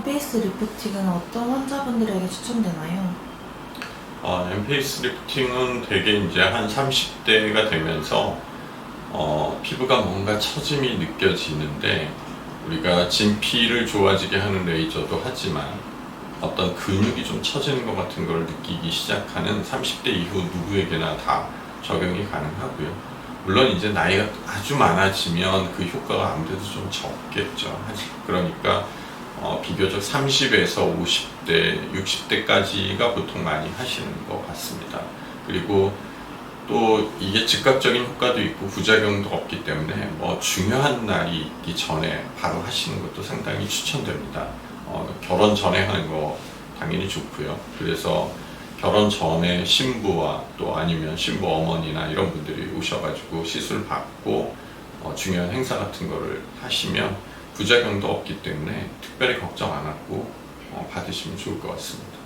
엠페이스 리프팅은 어떤 환자분들에게 추천되나요? 어, 엠페이스 리프팅은 되게 이제 한 30대가 되면서 어, 피부가 뭔가 처짐이 느껴지는데 우리가 진피를 좋아지게 하는 레이저도 하지만 어떤 근육이 좀 처지는 것 같은 걸 느끼기 시작하는 30대 이후 누구에게나 다 적용이 가능하고요. 물론 이제 나이가 아주 많아지면 그 효과가 아무래도 좀 적겠죠. 그러니까 어, 비교적 30에서 50대, 60대까지가 보통 많이 하시는 것 같습니다. 그리고 또 이게 즉각적인 효과도 있고 부작용도 없기 때문에 뭐 중요한 날이 있기 전에 바로 하시는 것도 상당히 추천됩니다. 어, 결혼 전에 하는 거 당연히 좋고요. 그래서 결혼 전에 신부와 또 아니면 신부 어머니나 이런 분들이 오셔가지고 시술 받고 어, 중요한 행사 같은 거를 하시면 부작용도 없기 때문에 특별히 걱정 안 하고 어, 받으시면 좋을 것 같습니다.